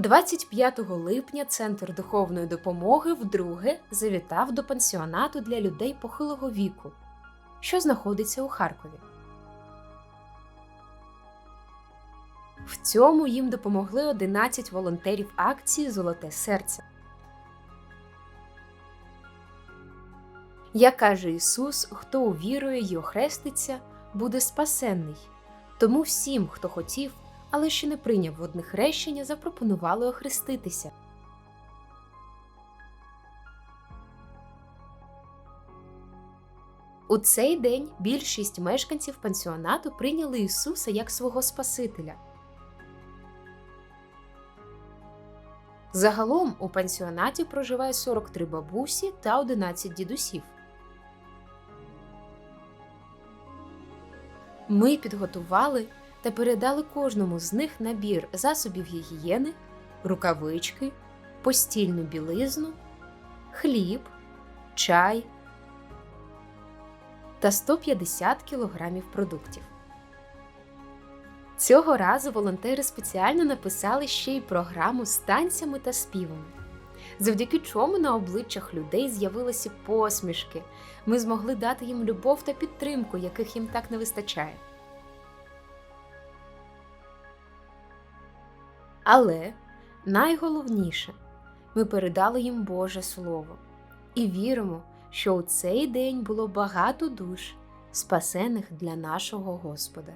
25 липня Центр духовної допомоги вдруге завітав до пансіонату для людей похилого віку, що знаходиться у Харкові. В цьому їм допомогли 11 волонтерів акції Золоте серце. Як каже Ісус, хто увірує й охреститься, буде спасенний. Тому всім, хто хотів, але ще не прийняв водне хрещення, запропонували охреститися. У цей день більшість мешканців пансіонату прийняли Ісуса як свого Спасителя. Загалом у пансіонаті проживає 43 бабусі та 11 дідусів. Ми підготували та передали кожному з них набір засобів гігієни, рукавички, постільну білизну, хліб, чай та 150 кілограмів продуктів. Цього разу волонтери спеціально написали ще й програму з танцями та співами, завдяки чому на обличчях людей з'явилися посмішки. Ми змогли дати їм любов та підтримку, яких їм так не вистачає. Але найголовніше ми передали їм Боже Слово і віримо, що у цей день було багато душ, спасених для нашого Господа.